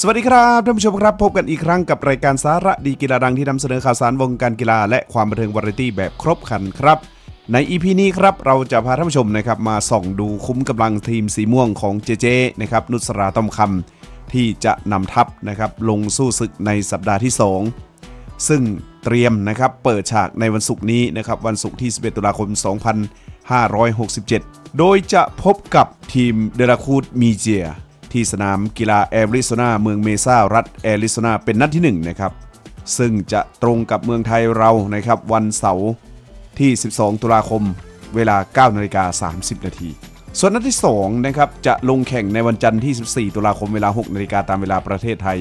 สวัสดีครับท่านผู้ชมครับ พบกันอีกครั้งกับรายการสาระดีกีฬาดังที่นำเสนอข่าวสารวงการกีฬา และความบันเทิงวาไรตี้แบบครบครันครับ ใน EP นี้ครับเราจะพาท่านผู้ชมนะครับมาส่องดูคุ้มกำลังทีมสีม่วงของเจเจนะครับนุสราต้อมคำที่จะนำทัพนะครับลงสู้ศึกในสัปดาห์ที่ 2 ซึ่งเตรียมนะครับเปิดฉากในวันศุกร์นี้นะครับวันศุกร์ที่ 11 ตุลาคม 2567 โดยจะพบกับทีมเดราคูดมีเจีย ที่สนามกีฬาแอริโซนาเมืองเมซารัฐแอริโซนาเป็นนัดที่1นะครับซึ่งจะตรงกับเมืองไทยเรานะครับวันเสาร์ที่ 12 ตุลาคม เวลา 9นาฬิกา30 นาทีส่วนนัดที่2นะครับจะลงแข่งในวันจันทร์ที่ 14 ตุลาคมเวลา 6นาฬิกาตามเวลาประเทศไทย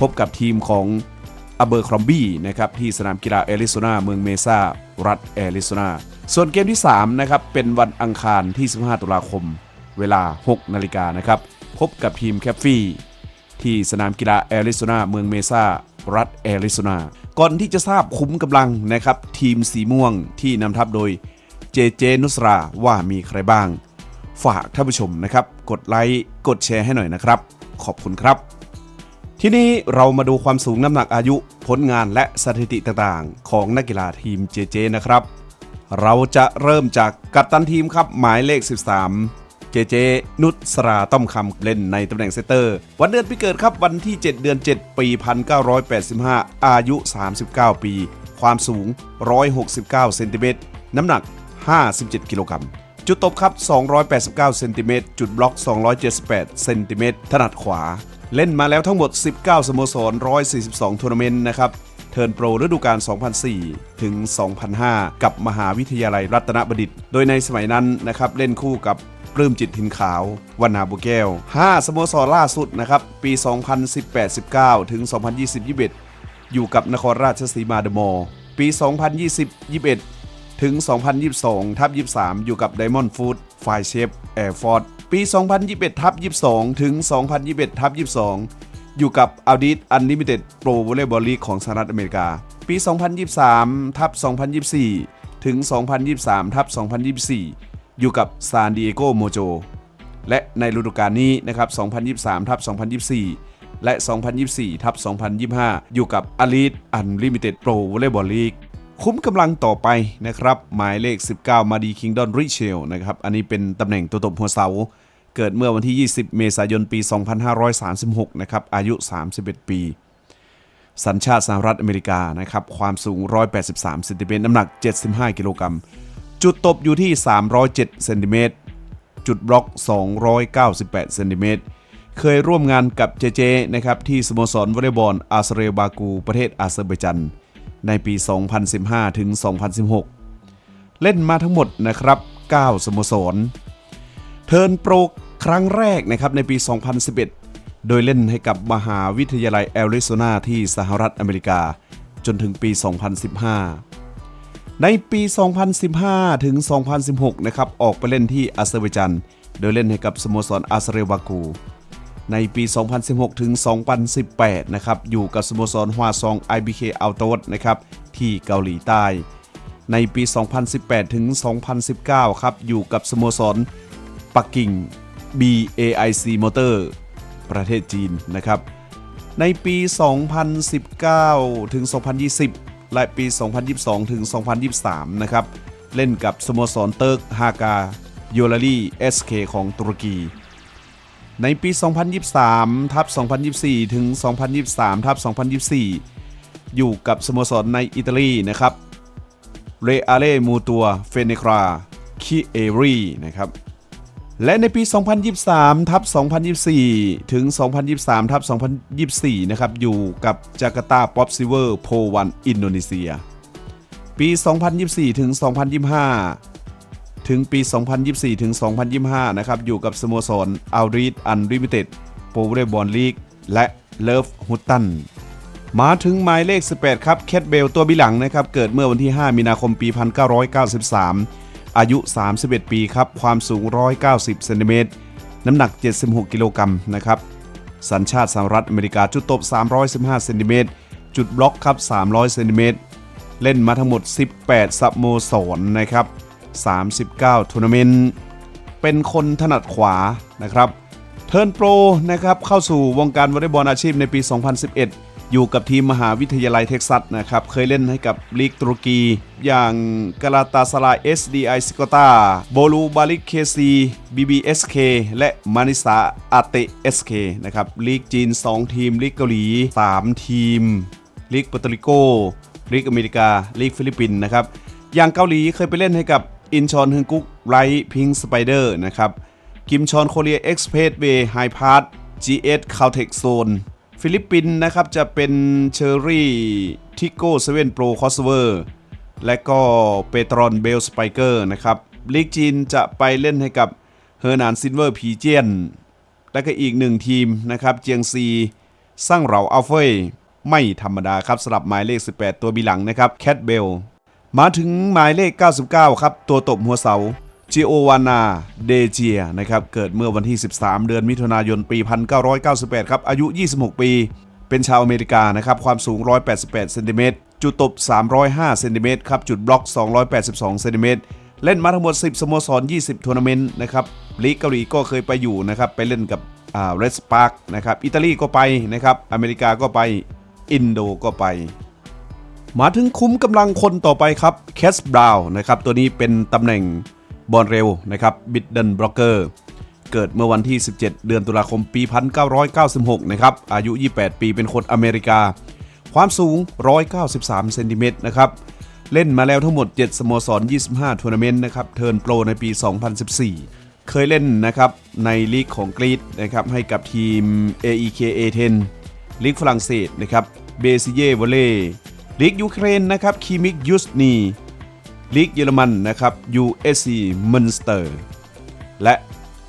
พบกับทีมของอเบอร์ครอมบี้นะครับที่สนามกีฬาแอริโซนาเมืองเมซารัฐแอริโซนาส่วนเกมที่3นะครับเป็นวันอังคารที่ 15 ตุลาคม เวลา 6 นาฬิกานะครับ พบกับทีมแคฟฟี่ ที่สนามกีฬาแอริโซนาเมืองเมซารัฐแอริโซนา ก่อนที่จะทราบคุ้มกำลังนะครับ ทีมสีม่วงที่นำทัพโดยเจเจนุสราว่ามีใครบ้าง ฝากท่านผู้ชมนะครับ กดไลค์กดแชร์ให้หน่อยนะครับ ขอบคุณครับที่นี้เรามาดูความสูงน้ำหนักอายุผลงานและสถิติต่างๆ ของนักกีฬาทีมเจเจนะครับ เราจะเริ่มจากกัปตันทีมครับหมายเลข 13 เจเจ นุสราต้อมคำเล่นในตำแหน่งเซตเตอร์ วันเดือนปีเกิดครับวันที่ 7 เดือน 7 ปี 1985 อายุ 39 ปี ความสูง 169 เซนติเมตร น้ำหนัก 57 กิโลกรัมจุดตบครับ 289 เซนติเมตร จุดบล็อก 278 เซนติเมตร ถนัดขวา เล่นมาแล้วทั้งหมด 19 สโมสร 142 ทัวร์นาเมนต์นะครับ เทิร์นโปรฤดูกาล 2004 ถึง 2005 กับมหาวิทยาลัยรัตนบดิต โดยในสมัยนั้นนะครับ เล่นคู่กับ ปลื้มจิตถิ่นขาววันนาบุแก้ว 5 สโมสรล่าสุดนะครับ ปี 2018-19 ถึง 2020-21 อยู่กับนครราชสีมาเดอะมอลล์ปี 2020-21 ถึง 2022 ทับ 23 อยู่กับ Diamond Food ไฟเชฟแอร์ฟอร์ดปี 2021 ทับ 22 ถึง 2021 ทับ 22 อยู่กับ Audit Unlimited Pro Volleyball League ของสหรัฐอเมริกา ปี 2023 ทับ 2024 ถึง 2023 ทับ 2024 อยู่กับ San Diego Mojo และในฤดูกาลนี้นะครับ 2023ทับ2024 และ 2024ทับ2025 อยู่กับ Elite Unlimited Pro Volleyball League คุ้มกำลังต่อไปนะครับ หมายเลข 19 มาดีคิงดอนริเชลนะครับ อันนี้เป็นตำแหน่งตัวตบหัวเสา เกิดเมื่อวันที่ 20 เมษายนปี 2536 นะครับ อายุ 31 ปี สัญชาติสหรัฐอเมริกานะครับ ความสูง 183 เซนติเมตรน้ำหนัก 75 กิโลกรัม จุดตบอยู่ที่ 307เซนติเมตรจุดบล็อก 298เซนติเมตรเคยร่วมงานกับเจเจนะครับที่สโมสรวอลเลย์บอลอาเซเรบากูประเทศอาเซอร์ไบจัน ในปี 2015 ถึง 2016 เล่นมาทั้งหมดนะครับ 9 สโมสร เทิร์นโปรครั้งแรกนะครับในปี 2011 โดยเล่นให้กับมหาวิทยาลัยแอริโซนาที่สหรัฐอเมริกา จนถึงปี 2015 ในปี 2015 ถึง 2016 นะครับ ออกไปเล่นที่อาเซอร์ไบจัน โดยเล่นให้กับสโมสรอาเซเรบากู ในปี 2016 ถึง 2018 นะครับ อยู่กับสโมสรฮวาซอง IBK a u t o s นะครับ ที่เกาหลีใต้ ในปี 2018 ถึง 2019 ครับ อยู่กับสโมสรปักกิ่ง BAIC Motor ประเทศจีนนะครับ ในปี 2019 ถึง 2020 และปี 2022 ถึง 2023 นะครับ เล่นกับสโมสรเติร์กฮากาโยลารี SK ของตุรกี ในปี 2023 ทับ 2024 ถึง 2023 ทับ 2024 อยู่กับสโมสรในอิตาลีนะครับ เรอาเลมูตัว เฟเนครา คิเอรีนะครับ และในปี 2023 ทับ 2024 ถึง 2023 ทับ 2024 นะครับ อยู่กับจาการ์ตาป๊อปซิเวอร์โพวันอินโดนีเซีย ปี 2024 ถึง 2025 ถึงปี 2024 ถึง 2025 นะครับ อยู่กับสโมสรอัลรีดอันริมิเต็ดโปรเรบอลลีกและเลิฟฮุตตันมาถึงหมายเลข 18 ครับ แคทเบลตัวบิหลังนะครับ เกิดเมื่อวันที่ 5 มีนาคม ปี 1993 อายุ 31 ปีครับ ความสูง 190เซนติเมตร น้ำหนัก 76 กิโลกรัมนะครับ สัญชาติสหรัฐอเมริกา จุดตบ 315เซนติเมตร จุดบล็อกครับ 300เซนติเมตร เล่นมาทั้งหมด 18สโมสรนะครับ 39ทัวร์นาเมนต์ เป็นคนถนัดขวานะครับ เทิร์นโปรนะครับ เข้าสู่วงการวอลเลย์บอลอาชีพในปี 2011 อยู่กับทีมมหาวิทยาลัยเท็กซัสนะครับ เคยเล่นให้กับลีกตุรกี อย่างกาลาตาสลาย SDI ซิโกตาโบลูบาลิกเคซีบีบีเอสเคและมานิสาอาเตเอสเคนะครับลีกจีน 2 ทีมลีกเกาหลี 3 ทีมลีกเปอร์ตริโกลีกอเมริกาลีกฟิลิปปินส์นะครับอย่างเกาหลีเคยไปเล่นให้กับอินชอนฮึงกุกไรพิงสไปเดอร์นะครับกิมชอนโคเรียเอ็กซ์เพสเวย์ไฮพาร์ต GS c a l t e c h Zone ฟิลิปปินส์นะครับจะเป็นเชอรี่ทิโก้เซเว่นโปรคอสเวอร์และก็เปตรอนเบลสไปเกอร์นะครับลีกจีนจะไปเล่นให้กับเฮอร์นานซินเวอร์พีเจียน และก็อีกหนึ่งทีมนะครับเจียงซีสร้างเหราอัลเฟยไม่ธรรมดาครับสลับหมายเลข 18 ตัวบีหลังนะครับแคทเบลมาถึงหมายเลข 99 ครับ ตัวตบหัวเสา จิโอวานาเดเจียนะครับเกิดเมื่อวันที่ 13 เดือนมิถุนายนปี 1998 ครับ อายุ 26 ปี เป็นชาวอเมริกานะครับ ความสูง 188 เซนติเมตรจุดตบ 305 เซนติเมตรครับ จุดบล็อก 282 เซนติเมตรเล่นมาทั้งหมด 10 สโมสร 20 ทัวร์นาเมนต์นะครับลีกเกาหลีก็เคยไปอยู่นะครับ ไปเล่นกับอ่าเรสปาร์กนะครับ อิตาลีก็ไปนะครับ อเมริกาก็ไป อินโดก็ไป มาถึงคุ้มกำลังคนต่อไปครับ แคสบราวน์นะครับ ตัวนี้เป็นตำแหน่ง บอลเร็วนะครับบิดเดิลบล็อกเกอร์เกิดเมื่อวันที่ 17 เดือนตุลาคมปี 1996 นะครับ อายุ 28 ปีเป็นคนอเมริกา ความสูง 193 เซนติเมตรนะครับ เล่นมาแล้วทั้งหมด 7 สโมสร 25 ทัวร์นาเมนต์นะครับ เทิร์นโปรในปี 2014 เคยเล่นนะครับในลีกของกรีซนะครับ ให้กับทีม AEK A10 ลีกฝรั่งเศสนะครับ เบซิเย่วอลเล่ลีกยูเครนนะครับ คีมิกยูสนี ลีกเยอรมันนะครับ USC ม u นสเตอร์และ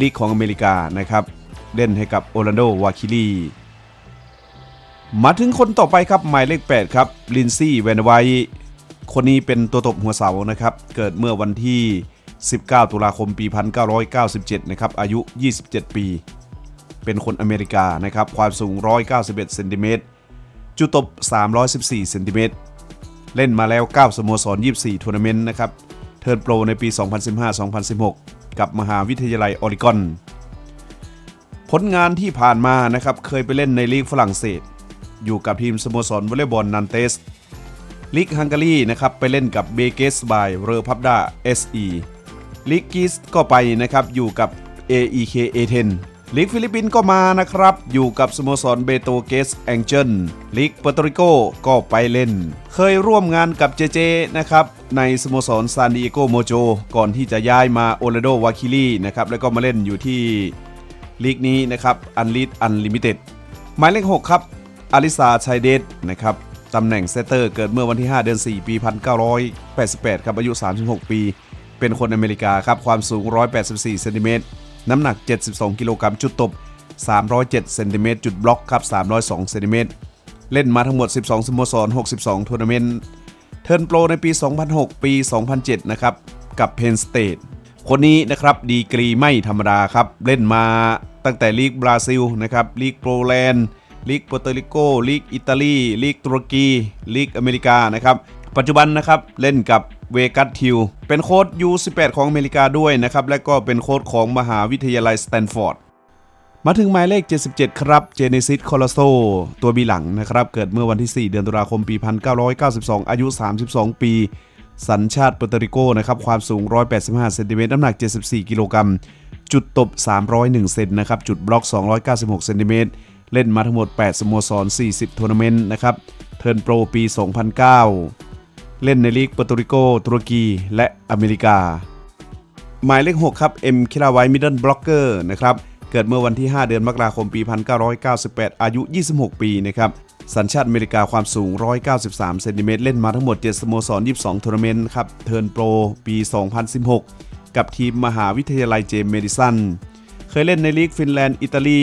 ลีกของอเมริกานะครับ เล่นให้กับโอร์แลนโดวาคิลีมาถึงคนต่อไปครับ หมายเลข 8 ครับลินซี่แวนไวคนนี้เป็นตัวตบหัวเสานะครับ เกิดเมื่อวันที่ 19 ตุลาคมปี 1997 นะครับ อายุ 27 ปี เป็นคนอเมริกานะครับ ความสูง 191 เซนติเมตรจุดตบ 314 เซนติเมตร เล่นมาแล้ว 9 สโมสร 24 ทัวร์นาเมนต์นะครับ เทิร์นโปรในปี 2015-2016 กับมหาวิทยาลัยออริกอน ผลงานที่ผ่านมานะครับ เคยไปเล่นในลีกฝรั่งเศส อยู่กับทีมสโมสรวอลเลย์บอลนันเตส ลีกฮังการีนะครับ ไปเล่นกับเบเกสบายเรอพับดา SE ลีกกีสก็ไปนะครับ อยู่กับ AEK A10 ลีกฟิลิปปินส์ก็มานะครับ อยู่กับสโมสรเบโตเกสแองเจิลลีกเปอร์โตริโกก็ไปเล่น เคยร่วมงานกับเจเจนะครับในสโมสรซานดิเอโกโมโจก่อนที่จะย้ายมาโอเลโดวาคิลีนะครับแล้วก็มาเล่นอยู่ที่ลีกนี้นะครับอันลีดอันลิมิเต็ดหมายเลข 6 ครับอลิซาชัยเดชนะครับตำแหน่งเซตเตอร์เกิดเมื่อวันที่ 5 เดือน 4 ปี 1988 ครับอายุ 36 ปี เป็นคนอเมริกาครับความสูง 184 เซนติเมตร น้ำหนัก 72 กิโลกรัมจุดตบ 307เซนติเมตรจุดบล็อกครับ 302เซนติเมตรเล่นมาทั้งหมด 12 สโมสร 62 ทัวร์นาเมนต์ เทิร์นโปรในปี 2006 ปี 2007 นะครับ กับเพนสเต e คนนี้นะครับดีกรีไม่ธรรมดาครับ เล่นมาตั้งแต่ลีกบราซิลนะครับลีกโปรแลนด์ลีกโปรตุริโกลีกอิตาลีลีกตุรกีลีกอเมริกานะครับ ปัจจุบันนะครับเล่นกับ เวกัสทิวเป็นโค้ช U18 ของอเมริกาด้วยนะครับ และก็เป็นโค้ชของมหาวิทยาลัยสแตนฟอร์ดมาถึงหมายเลข 77 ครับเจเนซิสคอลโซตัวบีหลังนะครับ เกิดเมื่อวันที่ 4 เดือนตุลาคมปี 1992 อายุ 32 ปี สัญชาติเปอร์ตริโกนะครับ ความสูง 185 เซนติเมตรน้ำหนัก 74 กิโลกรัม จุดตบ 301 เซนนะครับ จุดบล็อก 296 เซนติเมตร เล่นมาทั้งหมด 8 สโมสร 40 ทัวร์นาเมนต์นะครับ เทิร์นโปรปี 2009 เล่นในลีกเปอร์โตริโกตุรกี และอเมริกา หมายเลข 6 ครับเอ็มคิราไวมิดเดิลบล็อกเกอร์นะครับเกิดเมื่อวันที่ 5 เดือนมกราคมปี 1998 อายุ 26 ปีนะครับสัญชาติอเมริกาความสูง 193 เซนติเมตรเล่นมาทั้งหมด 7 สโมสร 22ทัวร์นาเมนต์ครับเทิร์นโปรปี 2016 กับทีมมหาวิทยาลัยเจมเมดิสันเคยเล่นในลีกฟินแลนด์ อิตาลี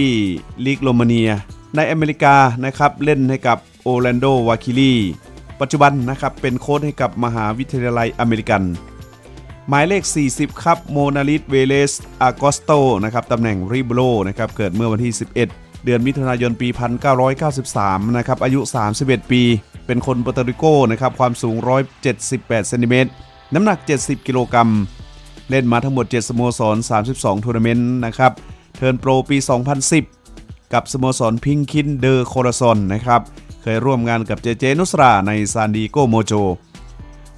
ลีกโรมาเนีย ในอเมริกานะครับเล่นให้กับโอแลนโดวาคิลี ปัจจุบันนะครับเป็นโค้ชให้กับมหาวิทยาลัยอเมริกัน หมายเลข 40 ครับโมนาลิสเวเลสอากอสโตนะครับตำแหน่งริบโลนะครับเกิดเมื่อวันที่ 11 เดือนมิถุนายนปี 1993 นะครับอายุ 31 ปี เป็นคนปอร์ตริโกนะครับความสูง 178เซนติเมตรน้ำหนัก 70 กิโลกรัมเล่นมาทั้งหมด 7 สโมสร 32ทัวร์นาเมนต์นะครับเทิทิร์นโปรปี 2010 กับสโมสรพิงคินเดอร์โคราซอนนะครับ เคยร่วมงานกับเจเจนุสราในซานดิโกโมโจ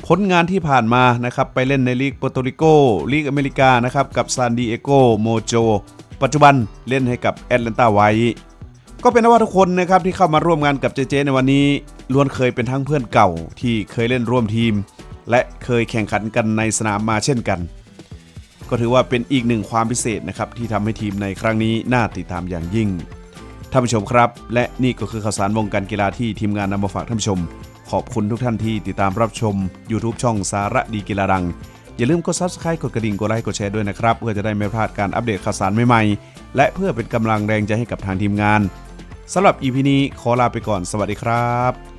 ผลงานที่ผ่านมานะครับไปเล่นในลีกโปรโตริโกลีกอเมริกานะครับกับซานดิเอโกโมโจปัจจุบันเล่นให้กับแอตแลนตาไวก็เป็นว่าทุกคนนะครับที่เข้ามาร่วมงานกับเจเจในวันนี้ล้วนเคยเป็นทั้งเพื่อนเก่าที่เคยเล่นร่วมทีม และเคยแข่งขันกันในสนามมาเช่นกัน ก็ถือว่าเป็นอีกหนึ่งความพิเศษนะครับที่ทำให้ทีมในครั้งนี้น่าติดตามอย่างยิ่ง ท่านผู้ชมครับ และนี่ก็คือข่าวสารวงการกีฬาที่ทีมงานนำมาฝากท่านผู้ชม ขอบคุณทุกท่านที่ติดตามรับชม YouTube ช่องสาระดีกีฬาดัง อย่าลืมกด Subscribe กดกระดิ่งกดไลค์กดแชร์ด้วยนะครับ เพื่อจะได้ไม่พลาดการอัปเดตข่าวสารใหม่ๆ และเพื่อเป็นกำลังแรงใจให้กับทางทีมงานสำหรับ EP นี้ขอลาไปก่อนสวัสดีครับ